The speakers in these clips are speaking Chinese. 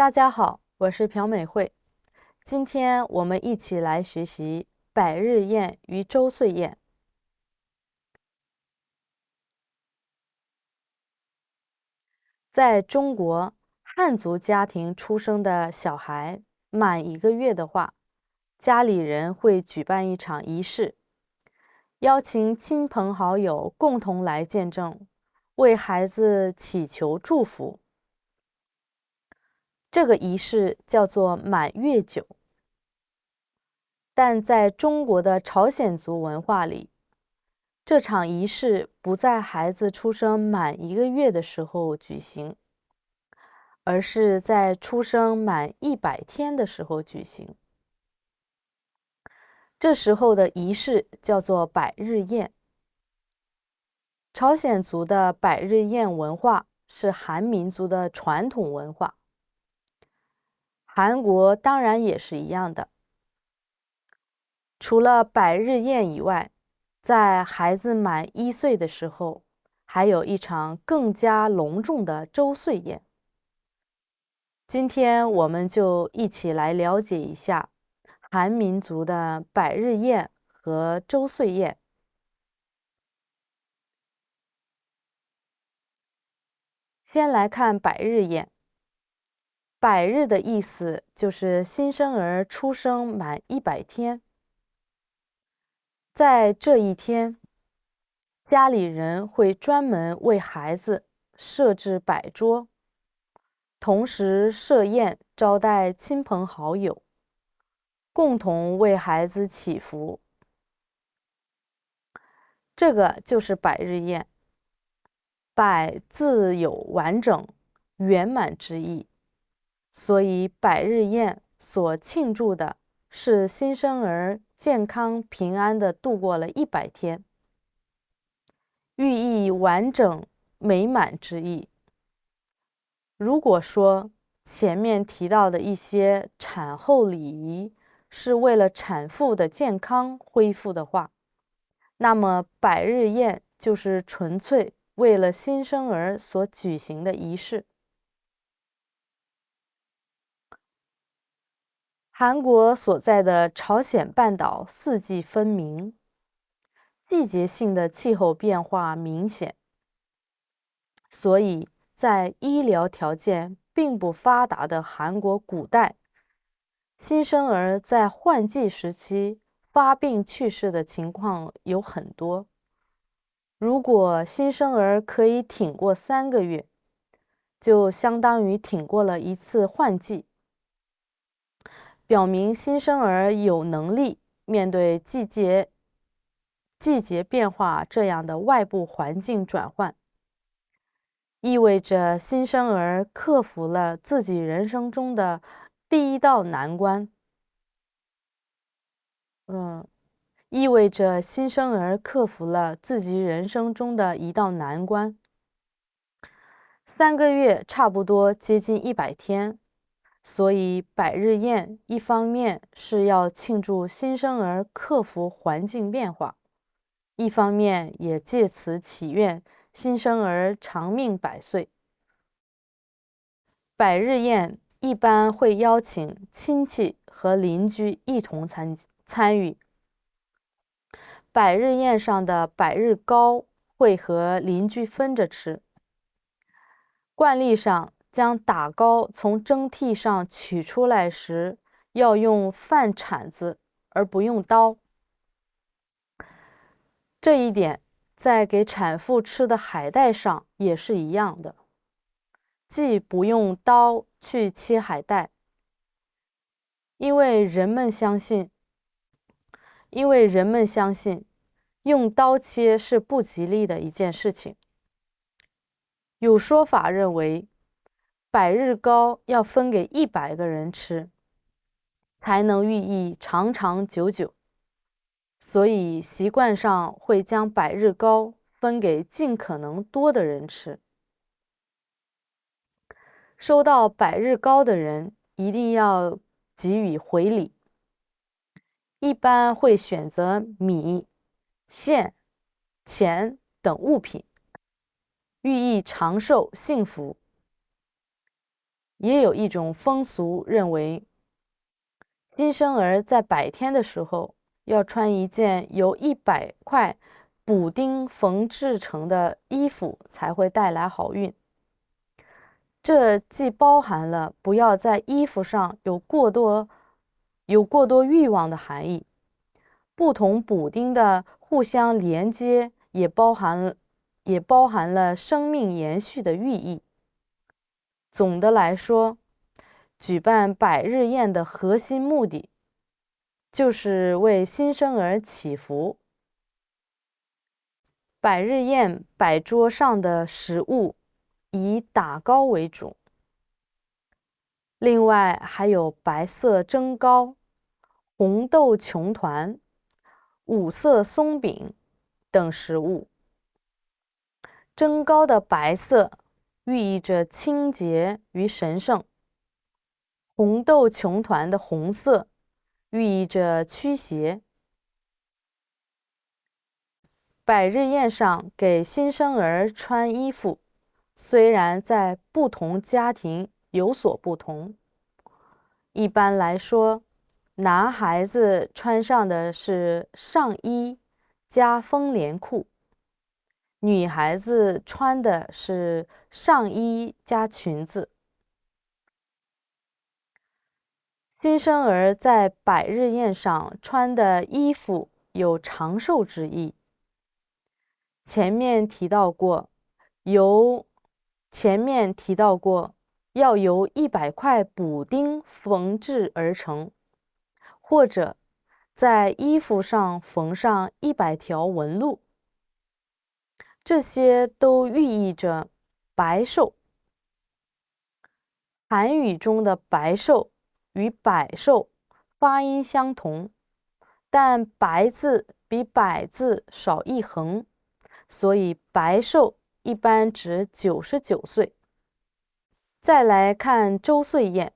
大家好，我是朴美惠。今天我们一起来学习百日宴与周岁宴。在中国汉族家庭出生的小孩满一个月的话，家里人会举办一场仪式，邀请亲朋好友共同来见证，为孩子祈求祝福。这个仪式叫做满月酒，但在中国的朝鲜族文化里，这场仪式不在孩子出生满一个月的时候举行，而是在出生满一百天的时候举行。这时候的仪式叫做百日宴。朝鲜族的百日宴文化是韩民族的传统文化。韩国当然也是一样的。除了百日宴以外，在孩子满一岁的时候，还有一场更加隆重的周岁宴。今天我们就一起来了解一下韩民族的百日宴和周岁宴。先来看百日宴。百日的意思就是新生儿出生满一百天，在这一天，家里人会专门为孩子设置摆桌，同时设宴招待亲朋好友，共同为孩子祈福。这个就是百日宴。百字有完整、圆满之意。所以，百日宴所庆祝的是新生儿健康平安的度过了一百天，寓意完整美满之意。如果说前面提到的一些产后礼仪是为了产妇的健康恢复的话，那么百日宴就是纯粹为了新生儿所举行的仪式。韩国所在的朝鲜半岛四季分明，季节性的气候变化明显，所以在医疗条件并不发达的韩国古代，新生儿在换季时期发病去世的情况有很多。如果新生儿可以挺过三个月，就相当于挺过了一次换季。表明新生儿有能力面对季节季节变化这样的外部环境转换，意味着新生儿克服了自己人生中的第一道难关。嗯，意味着新生儿克服了自己人生中的一道难关。三个月差不多接近一百天。所以，百日宴一方面是要庆祝新生儿克服环境变化，一方面也借此祈愿新生儿长命百岁。百日宴一般会邀请亲戚和邻居一同参参与。百日宴上的百日糕会和邻居分着吃，惯例上。将打糕从蒸屉上取出来时，要用饭铲子而不用刀。这一点在给产妇吃的海带上也是一样的，既不用刀去切海带，因为人们相信，因为人们相信用刀切是不吉利的一件事情。有说法认为。百日糕要分给一百个人吃，才能寓意长长久久。所以习惯上会将百日糕分给尽可能多的人吃。收到百日糕的人一定要给予回礼，一般会选择米、线、钱等物品，寓意长寿幸福。也有一种风俗认为，新生儿在百天的时候要穿一件由一百块补丁缝制成的衣服，才会带来好运。这既包含了不要在衣服上有过多、有过多欲望的含义，不同补丁的互相连接也包含，也包含了生命延续的寓意。总的来说，举办百日宴的核心目的，就是为新生儿祈福。百日宴摆桌上的食物。以打糕为主，另外还有白色蒸糕、红豆琼团、五色松饼等食物。蒸糕的白色寓意着清洁与神圣，红豆琼团的红色寓意着驱邪。百日宴上给新生儿穿衣服。虽然在不同家庭有所不同，一般来说，男孩子穿上的是上衣加风帘裤，女孩子穿的是上衣加裙子。新生儿在百日宴上穿的衣服有长寿之意。前面提到过，由前面提到过，要由一百块补丁缝制而成，或者在衣服上缝上一百条纹路，这些都寓意着白寿。韩语中的白寿与百寿发音相同，但白字比百字少一横，所以白寿。一般指九十九岁。再来看周岁宴，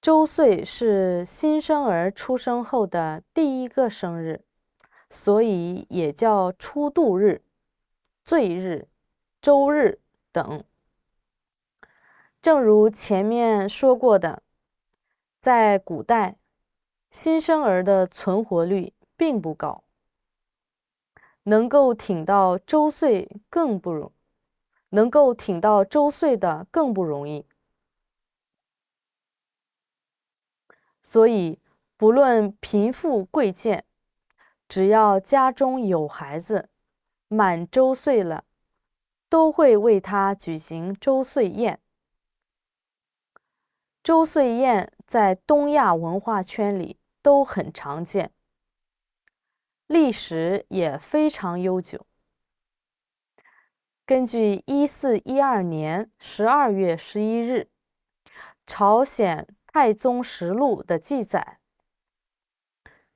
周岁是新生儿出生后的第一个生日，所以也叫初度日、岁日、周日等。正如前面说过的，在古代，新生儿的存活率并不高。能够挺到周岁更不容，能够挺到周岁的更不容易。所以，不论贫富贵贱，只要家中有孩子，满周岁了，都会为他举行周岁宴。周岁宴在东亚文化圈里都很常见。历史也非常悠久。根据一四一二年十二月十一日《朝鲜太宗实录》的记载，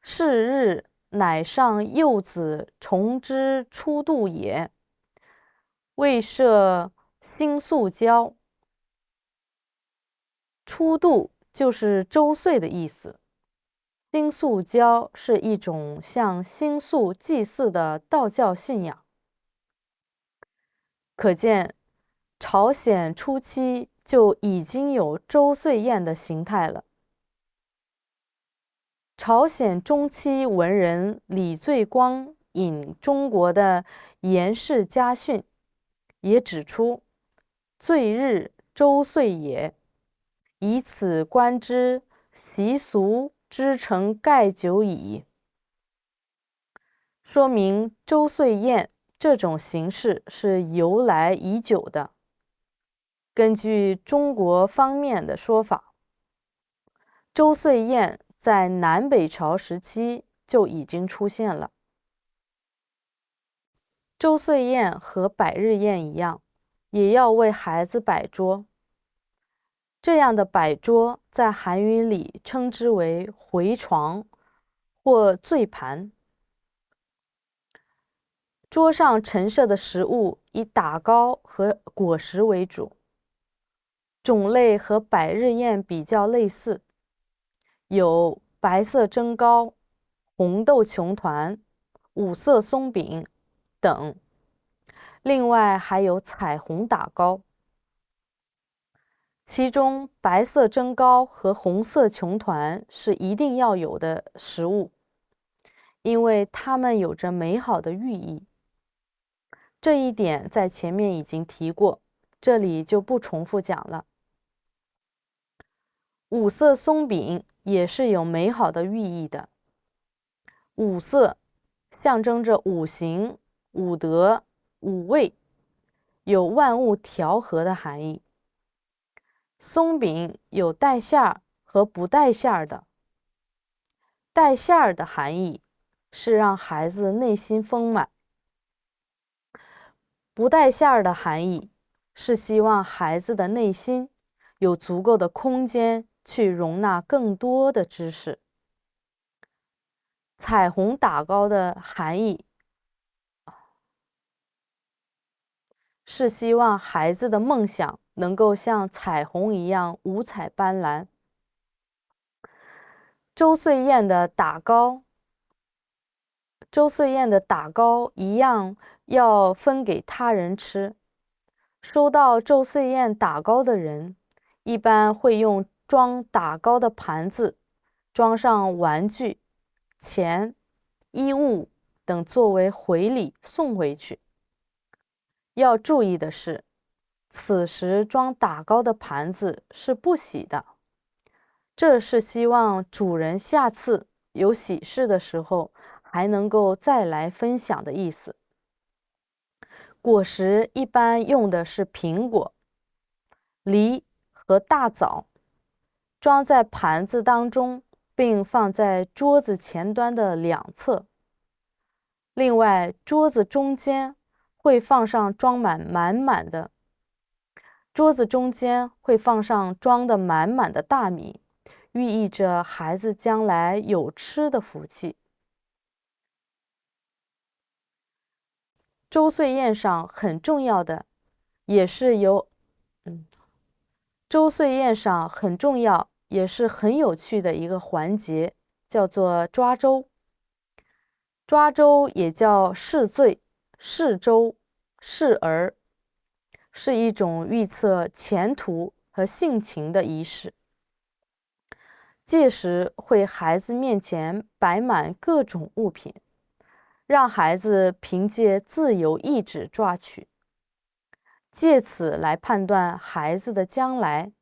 是日乃上幼子重之初度也，未设星宿交。初度就是周岁的意思。星宿交是一种向星宿祭祀的道教信仰，可见朝鲜初期就已经有周岁宴的形态了。朝鲜中期文人李最光引中国的《颜氏家训》，也指出：“醉日周岁也，以此观之，习俗。”之成盖久矣，说明周岁宴这种形式是由来已久的。根据中国方面的说法，周岁宴在南北朝时期就已经出现了。周岁宴和百日宴一样，也要为孩子摆桌。这样的摆桌在韩语里称之为“回床”或“醉盘”。桌上陈设的食物以打糕和果实为主，种类和百日宴比较类似，有白色蒸糕、红豆琼团、五色松饼等，另外还有彩虹打糕。其中白色蒸糕和红色琼团是一定要有的食物，因为它们有着美好的寓意。这一点在前面已经提过，这里就不重复讲了。五色松饼也是有美好的寓意的。五色象征着五行、五德、五味，有万物调和的含义。松饼有带馅儿和不带馅儿的。带馅儿的含义是让孩子内心丰满。不带馅儿的含义是希望孩子的内心有足够的空间去容纳更多的知识。彩虹打糕的含义是希望孩子的梦想能够像彩虹一样五彩斑斓。周岁宴的打糕。周岁宴的打糕一样要分给他人吃。收到周岁宴打糕的人，一般会用装打糕的盘子装上玩具、钱、衣物等作为回礼送回去。要注意的是，此时装打糕的盘子是不洗的，这是希望主人下次有喜事的时候。还能够再来分享的意思。果实一般用的是苹果、梨和大枣，装在盘子当中，并放在桌子前端的两侧。另外，桌子中间会放上装满满满的，桌子中间会放上装的满满的大米，寓意着孩子将来有吃的福气。周岁宴上很重要的，也是有，嗯，周岁宴上很重要，也是很有趣的一个环节，叫做抓周。抓周也叫试罪、试周、试儿，是一种预测前途和性情的仪式。届时会孩子面前摆满各种物品。让孩子凭借自由意志抓取，借此来判断孩子的将来。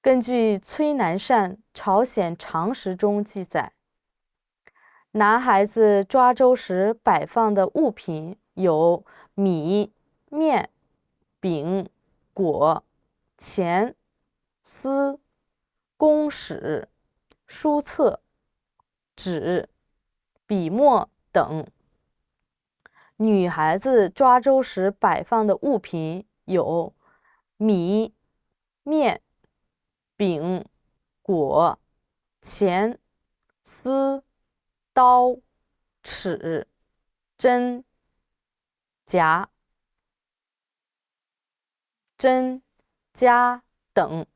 根据崔南善《朝鲜常识》中记载，男孩子抓周时摆放的物品有米、面、饼、果、钱、丝、公史、书册、纸。笔墨等。女孩子抓周时摆放的物品有米、面、饼、果、钱、丝、刀、尺、针、夹、针、夹等。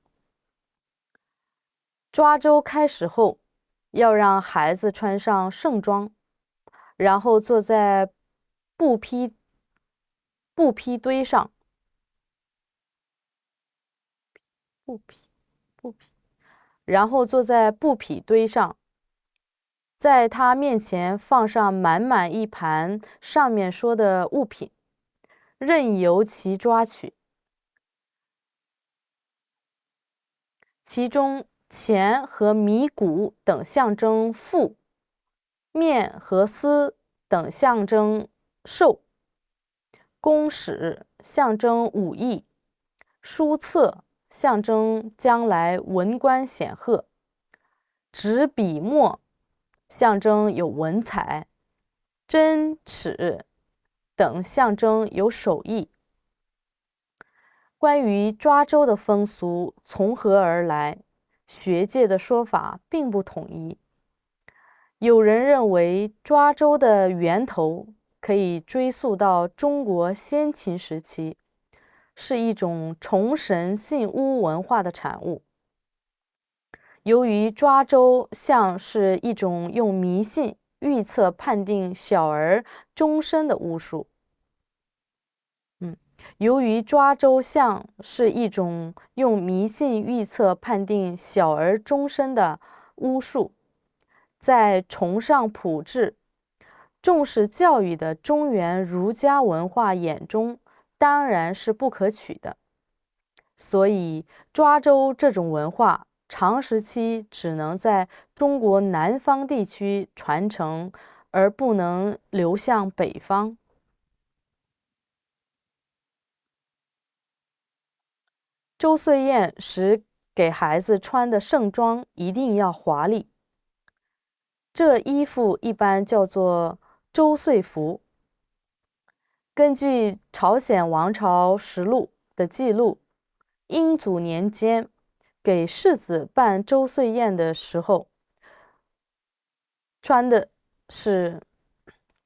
抓周开始后。要让孩子穿上盛装，然后坐在布匹布匹堆上，布匹布匹，然后坐在布匹堆上，在他面前放上满满一盘上面说的物品，任由其抓取，其中。钱和米谷等象征富，面和丝等象征寿，公史象征武艺，书册象征将来文官显赫，纸笔墨象征有文采，针尺等象征有手艺。关于抓周的风俗从何而来？学界的说法并不统一，有人认为抓周的源头可以追溯到中国先秦时期，是一种崇神信巫文化的产物。由于抓周像是一种用迷信预测判定小儿终身的巫术，嗯，由于抓周相是一种用迷信预测判定小儿终身的巫术，在崇尚朴质、重视教育的中原儒家文化眼中，当然是不可取的。所以，抓周这种文化长时期只能在中国南方地区传承，而不能流向北方。周岁宴时给孩子穿的盛装一定要华丽，这衣服一般叫做周岁服。根据朝鲜王朝实录的记录，英祖年间给世子办周岁宴的时候，穿的是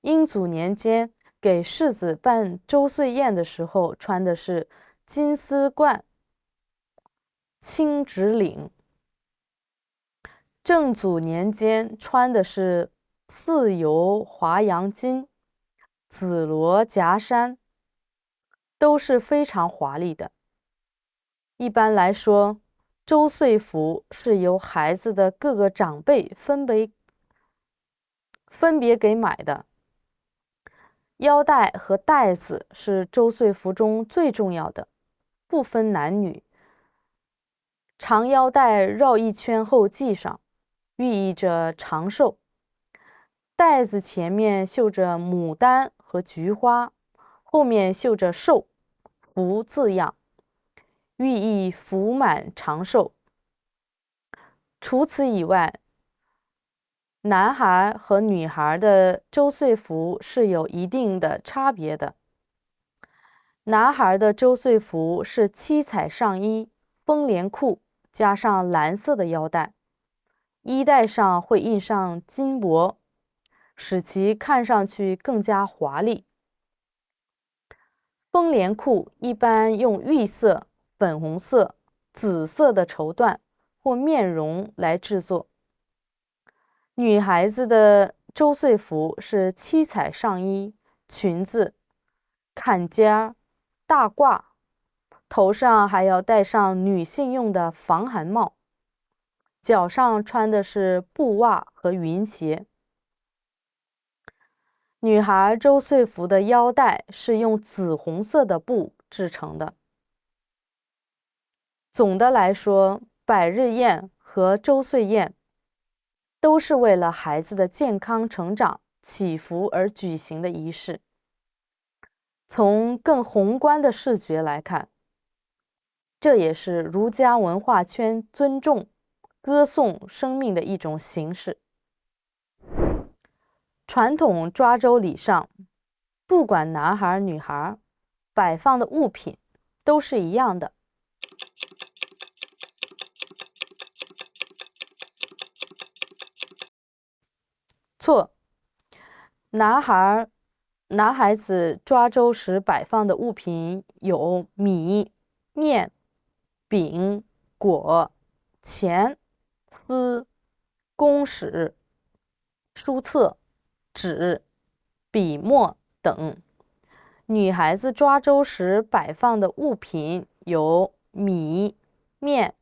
英祖年间给世子办周岁宴的时候穿的是金丝冠。青直领，正祖年间穿的是四游华阳巾、紫罗夹衫，都是非常华丽的。一般来说，周岁服是由孩子的各个长辈分别分别给买的。腰带和带子是周岁服中最重要的，不分男女。长腰带绕一圈后系上，寓意着长寿。带子前面绣着牡丹和菊花，后面绣着“寿”“福”字样，寓意福满长寿。除此以外，男孩和女孩的周岁服是有一定的差别的。男孩的周岁服是七彩上衣、风连裤。加上蓝色的腰带，衣带上会印上金箔，使其看上去更加华丽。风连裤一般用玉色、粉红色、紫色的绸缎或面绒来制作。女孩子的周岁服是七彩上衣、裙子、坎肩、大褂。头上还要戴上女性用的防寒帽，脚上穿的是布袜和云鞋。女孩周岁服的腰带是用紫红色的布制成的。总的来说，百日宴和周岁宴都是为了孩子的健康成长祈福而举行的仪式。从更宏观的视觉来看，这也是儒家文化圈尊重、歌颂生命的一种形式。传统抓周礼上，不管男孩女孩，摆放的物品都是一样的。错，男孩、男孩子抓周时摆放的物品有米、面。饼、果、钱、丝、公史、书册、纸、笔墨等。女孩子抓周时摆放的物品有米、面、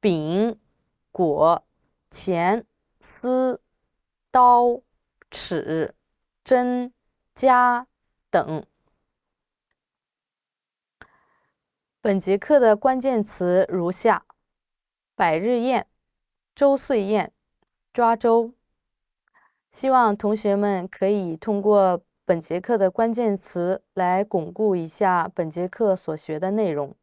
饼、果、钱、丝、刀、尺、针、夹等。本节课的关键词如下：百日宴、周岁宴、抓周。希望同学们可以通过本节课的关键词来巩固一下本节课所学的内容。